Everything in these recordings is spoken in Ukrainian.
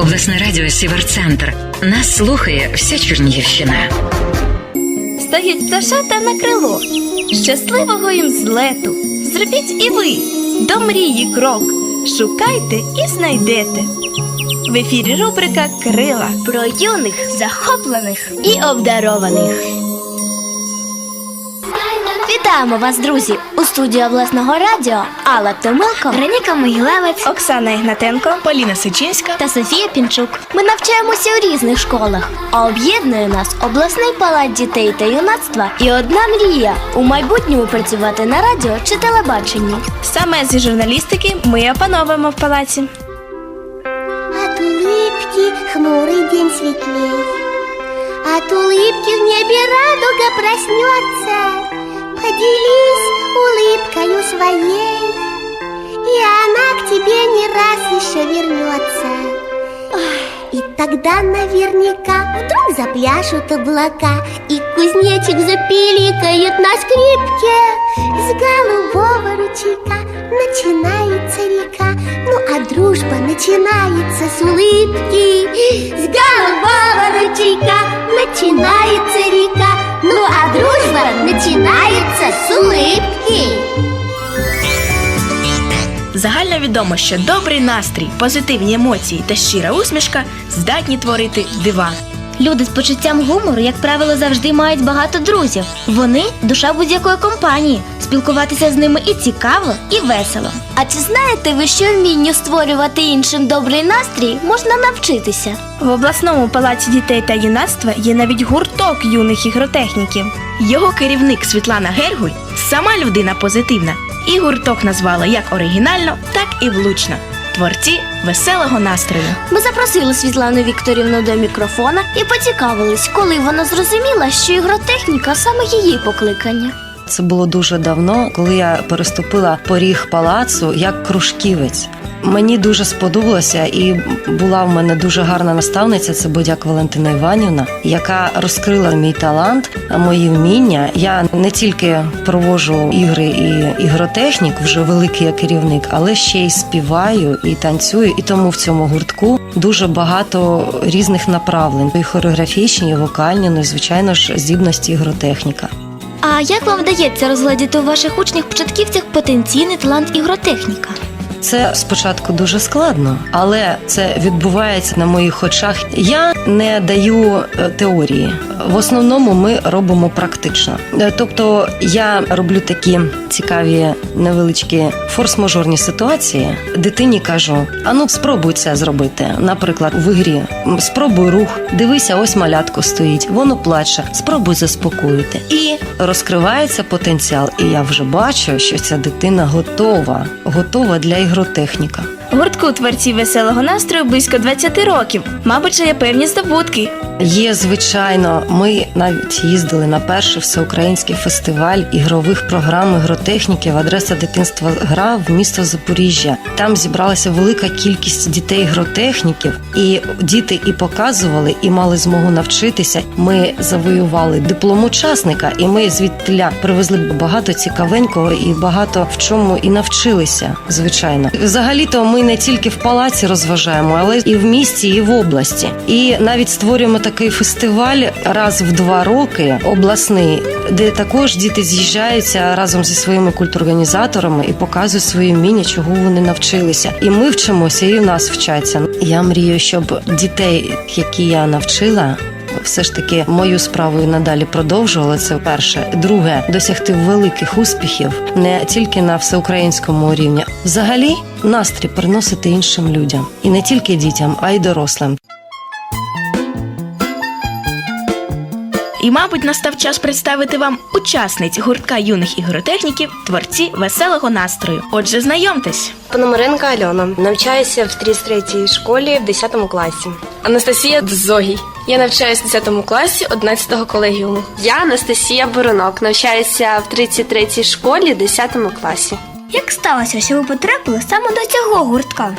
Обласне радіо Сіверцентр. Нас слухає вся Чернігівщина. Стають пташата на крило. Щасливого їм злету. Зробіть і ви до мрії крок. Шукайте і знайдете. В ефірі рубрика Крила про юних, захоплених і обдарованих. Вітаємо вас, друзі! У студії обласного радіо Алла Томилко, Вероніка Могилевець Оксана Ігнатенко, Поліна Сичинська. та Софія Пінчук. Ми навчаємося у різних школах, а об'єднує нас обласний палац дітей та юнацтва і одна мрія у майбутньому працювати на радіо чи телебаченні. Саме зі журналістики ми опановуємо в палаці. От улыбки хмурый день светлей, От улыбки в небе радуга проснется. Поделись улыбкою своей, И она к тебе не раз еще вернется. И тогда наверняка вдруг запляшут облака, И кузнечик запиликает на скрипке. С голубого ручейка начинается река, Ну а дружба начинается с улыбки. С голубого ручейка начинается река, Ну а дружба начинается с улыбки. Загальновідомо, що добрий настрій, позитивні емоції та щира усмішка здатні творити дива. Люди з почуттям гумору, як правило, завжди мають багато друзів. Вони душа будь-якої компанії. Спілкуватися з ними і цікаво, і весело. А чи знаєте ви, що вмінню створювати іншим добрий настрій можна навчитися? В обласному палаці дітей та юнацтва є навіть гурток юних ігротехніків. Його керівник Світлана Гергуль сама людина позитивна. І гурток назвала як оригінально, так і влучно. Творці веселого настрою. Ми запросили Світлану Вікторівну до мікрофона і поцікавились, коли вона зрозуміла, що ігротехніка саме її покликання. Це було дуже давно, коли я переступила поріг палацу як кружківець. Мені дуже сподобалося, і була в мене дуже гарна наставниця. Це Бодяк Валентина Іванівна, яка розкрила мій талант, мої вміння. Я не тільки проводжу ігри і ігротехнік, вже великий я керівник, але ще й співаю і танцюю. І тому в цьому гуртку дуже багато різних направлень: і хореографічні, і вокальні, ну і звичайно ж здібності ігротехніка. А як вам вдається розглядіти у ваших учнях початківцях потенційний талант ігротехніка? Це спочатку дуже складно, але це відбувається на моїх очах. Я не даю е, теорії. В основному ми робимо практично. Е, Тобто я роблю такі цікаві невеличкі форс-мажорні ситуації. Дитині кажу: а ну спробуй це зробити. Наприклад, в ігрі спробуй рух, дивися, ось малятко стоїть, воно плаче. Спробуй заспокоїти. І розкривається потенціал. І я вже бачу, що ця дитина готова, готова для ігротехніка. Гуртку творців веселого настрою близько 20 років. Мабуть, ще є певні здобутки. Є звичайно, ми навіть їздили на перший всеукраїнський фестиваль ігрових програм ігротехніки в адреса дитинства гра в місто Запоріжжя. Там зібралася велика кількість дітей ігротехніків, і діти і показували, і мали змогу навчитися. Ми завоювали диплом учасника, і ми звідтиля привезли багато цікавенького і багато в чому і навчилися. Звичайно, взагалі-то ми не тільки в палаці розважаємо, але і в місті, і в області. І навіть створюємо такий фестиваль раз в два роки, обласний, де також діти з'їжджаються разом зі своїми культурорганізаторами і показують свої вміння, чого вони навчилися. І ми вчимося, і в нас вчаться. Я мрію, щоб дітей, які я навчила. Все ж таки мою справу і надалі продовжували. Це перше. Друге досягти великих успіхів не тільки на всеукраїнському рівні, взагалі настрій приносити іншим людям, і не тільки дітям, а й дорослим. І, мабуть, настав час представити вам учасниць гуртка юних ігротехніків, творці веселого настрою. Отже, знайомтесь. Пономаренко Альона. Навчаюся в 33-й школі в 10 класі. Анастасія Дзогій. Я навчаюся в 10 класі 11 колегіуму. Я Анастасія Боронок, навчаюся в 33-й школі 10 класі. Як сталося, що ви потрапили саме до цього гуртка?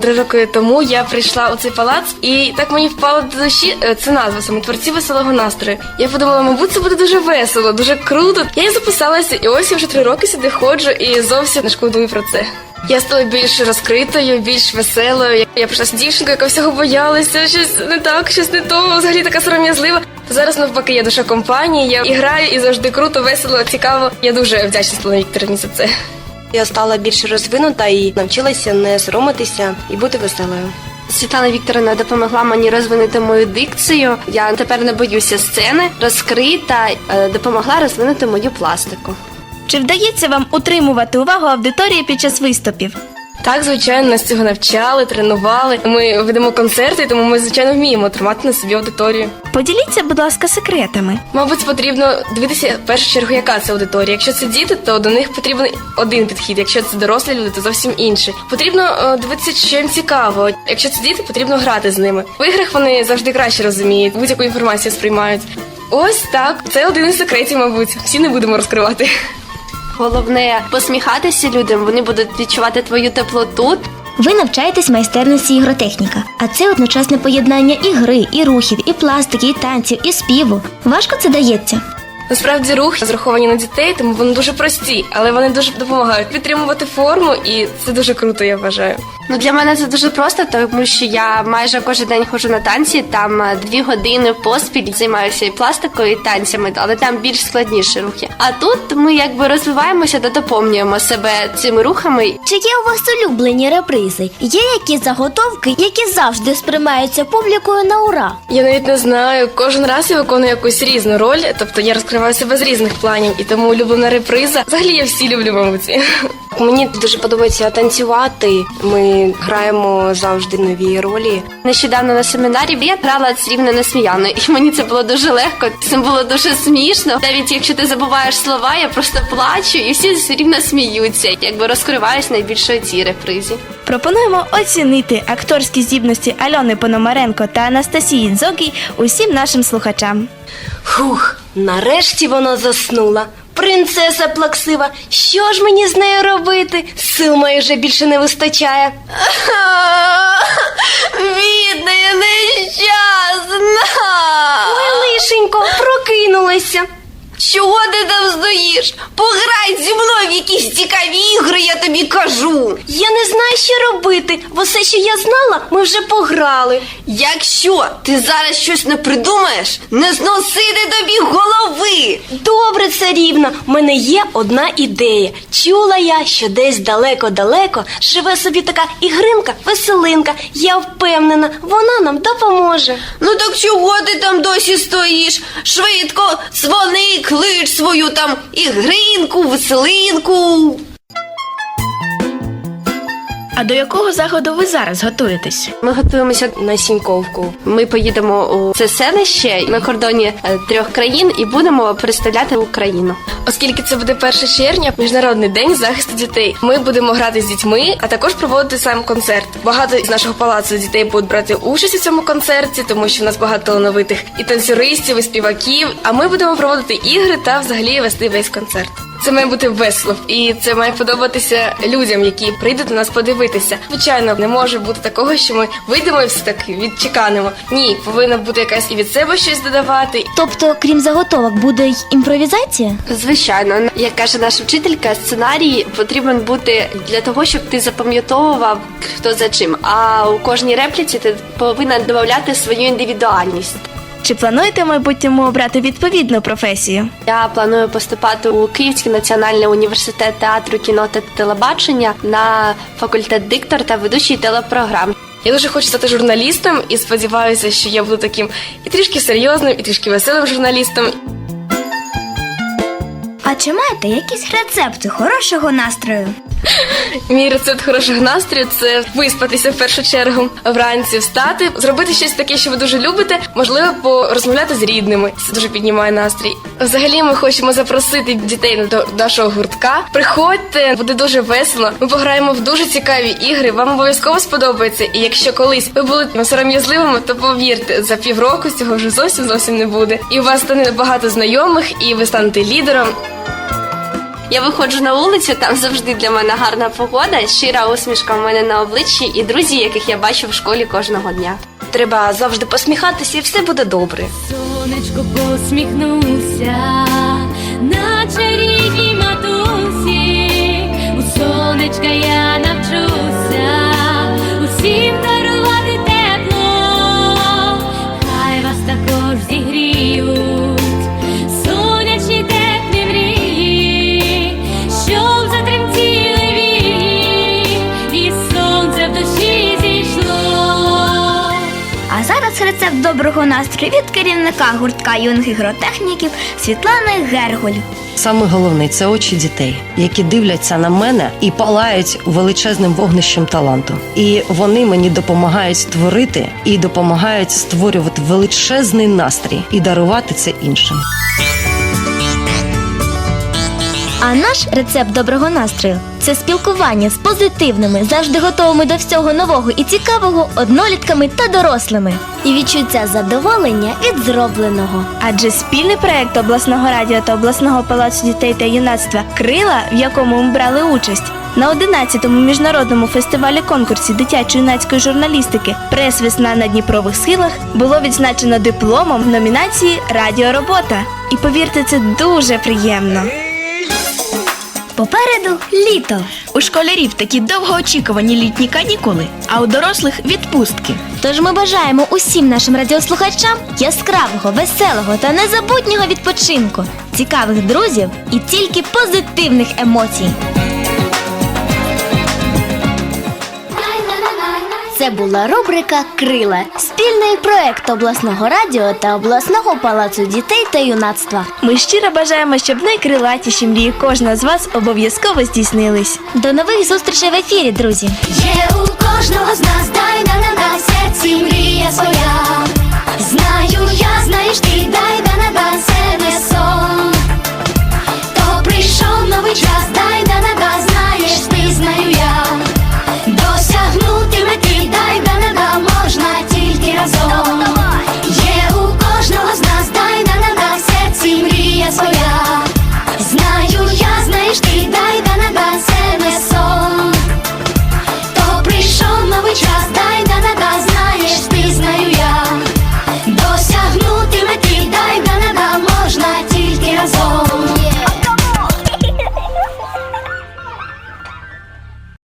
Три роки тому я прийшла у цей палац, і так мені впало до душі це назва саме творці веселого настрою. Я подумала, мабуть, це буде дуже весело, дуже круто. Я і записалася, і ось я вже три роки сюди ходжу і зовсім не шкодую про це. Я стала більш розкритою, більш веселою. Я прийшла з дівчинкою, яка всього боялася, щось не так, щось не то, взагалі така сором'язлива. Зараз навпаки, я душа компанії, я і граю, і завжди круто, весело, цікаво. Я дуже вдячна Світлані Вікторівні за це. Я стала більш розвинута і навчилася не соромитися і бути веселою. Світлана Вікторовна допомогла мені розвинути мою дикцію. Я тепер не боюся сцени, розкрита, е, допомогла розвинути мою пластику. Чи вдається вам утримувати увагу аудиторії під час виступів? Так, звичайно, нас цього навчали, тренували. Ми ведемо концерти, тому ми, звичайно, вміємо тримати на собі аудиторію. Поділіться, будь ласка, секретами. Мабуть, потрібно дивитися в першу чергу, яка це аудиторія. Якщо це діти, то до них потрібен один підхід. Якщо це дорослі люди, то зовсім інший. Потрібно е, дивитися, що їм цікаво. Якщо це діти, потрібно грати з ними. В іграх вони завжди краще розуміють, будь-яку інформацію сприймають. Ось так, це один із секретів, мабуть. Всі не будемо розкривати. Головне посміхатися людям, вони будуть відчувати твою теплоту. Ви навчаєтесь майстерності ігротехніка, а це одночасне поєднання і гри, і рухів, і пластики, і танців, і співу. Важко це дається. Насправді рухи зраховані на дітей, тому вони дуже прості, але вони дуже допомагають підтримувати форму, і це дуже круто, я вважаю. Ну для мене це дуже просто, тому що я майже кожен день ходжу на танці. Там е, дві години поспіль займаюся і пластикою, і танцями, але там більш складніші рухи. А тут ми якби розвиваємося та доповнюємо себе цими рухами. Чи є у вас улюблені репризи? Є якісь заготовки, які завжди сприймаються публікою на ура? Я навіть не знаю. Кожен раз я виконую якусь різну роль, тобто я розкриваю себе з різних планів, і тому улюблена реприза. Взагалі я всі люблю, мабуть. Мені дуже подобається танцювати. Ми граємо завжди нові ролі. Нещодавно на семінарі я грала рівно несміяно, і мені це було дуже легко. Це було дуже смішно. Навіть якщо ти забуваєш слова, я просто плачу, і всі все рівно сміються. Якби розкриваюсь найбільше у цій репризі. Пропонуємо оцінити акторські здібності Альони Пономаренко та Анастасії Дзогій усім нашим слухачам. Фух, нарешті вона заснула. Принцеса плаксива. Що ж мені з нею робити? Сил майже більше не вистачає. Бідна, я нещасна. Ой, лишенько, прокинулася. Чого ти там стоїш? Пограй зі мною в якісь цікаві ігри, я тобі кажу. Я не знаю, що робити. В усе, що я знала, ми вже пограли. Якщо ти зараз щось не придумаєш, не зносити тобі голови. Добре, царівна, в мене є одна ідея. Чула я, що десь далеко-далеко живе собі така ігринка, веселинка. Я впевнена, вона нам допоможе. Ну так чого ти там досі стоїш? Швидко дзвони, клич свою там ігринку, веселинку. А до якого заходу ви зараз готуєтесь? Ми готуємося. На сіньковку. Ми поїдемо у це селище на кордоні е, трьох країн і будемо представляти Україну. Оскільки це буде 1 червня, міжнародний день захисту дітей. Ми будемо грати з дітьми, а також проводити сам концерт. Багато з нашого палацу дітей будуть брати участь у цьому концерті, тому що в нас багато талановитих і танцюристів, і співаків. А ми будемо проводити ігри та взагалі вести весь концерт. Це має бути весело, і це має подобатися людям, які прийдуть на нас подивитися. Звичайно, не може бути такого, що ми вийдемо і все так відчеканимо. Ні, повинна бути якась і від себе щось додавати, Тобто, крім заготовок, буде й імпровізація? Звичайно, як каже наша вчителька, сценарій потрібен бути для того, щоб ти запам'ятовував хто за чим. А у кожній репліці ти повинна додати свою індивідуальність. Чи плануєте в майбутньому обрати відповідну професію? Я планую поступати у Київський національний університет театру, кіно та телебачення на факультет диктор та ведучий телепрограм. Я дуже хочу стати журналістом і сподіваюся, що я буду таким і трішки серйозним, і трішки веселим журналістом. А чи маєте якісь рецепти хорошого настрою? Мій рецепт хорошого настрою це виспатися в першу чергу, вранці встати, зробити щось таке, що ви дуже любите, можливо, порозмовляти з рідними. Це дуже піднімає настрій. Взагалі, ми хочемо запросити дітей до нашого гуртка. Приходьте, буде дуже весело. Ми пограємо в дуже цікаві ігри. Вам обов'язково сподобається. І якщо колись ви були сором'язливими, то повірте, за півроку цього вже зовсім зовсім не буде. І у вас стане багато знайомих, і ви станете лідером. Я виходжу на вулицю, там завжди для мене гарна погода, щира усмішка в мене на обличчі і друзі, яких я бачу в школі кожного дня. Треба завжди посміхатися, і все буде добре. Сонечко посміхнувся, наче рідній матусі, у сонечка я навчуся усім рецепт доброго настрою від керівника гуртка юних ігротехніків Світлани Гергуль. Саме головне це очі дітей, які дивляться на мене і палають величезним вогнищем таланту. І вони мені допомагають творити і допомагають створювати величезний настрій і дарувати це іншим. А наш рецепт доброго настрою це спілкування з позитивними, завжди готовими до всього нового і цікавого однолітками та дорослими. І відчуття задоволення від зробленого. Адже спільний проект обласного радіо та обласного палацу дітей та юнацтва Крила, в якому ми брали участь. На 11-му міжнародному фестивалі конкурсі дитячо-юнацької журналістики Прес-весна на Дніпрових схилах було відзначено дипломом в номінації Радіоробота. І повірте, це дуже приємно. Попереду літо. У школярів такі довгоочікувані літні канікули, а у дорослих відпустки. Тож ми бажаємо усім нашим радіослухачам яскравого, веселого та незабутнього відпочинку, цікавих друзів і тільки позитивних емоцій. Це була рубрика Крила, спільний проект обласного радіо та обласного палацу дітей та юнацтва. Ми щиро бажаємо, щоб найкрилатіші мрії кожного з вас обов'язково здійснились. До нових зустрічей в ефірі, друзі! Є у кожного з нас дай да на да серці мрія своя. Знаю, я знаєш ти, дай да на да це не сон. То прийшов новий час, дай да на да знаєш ти, знаю я. Тільки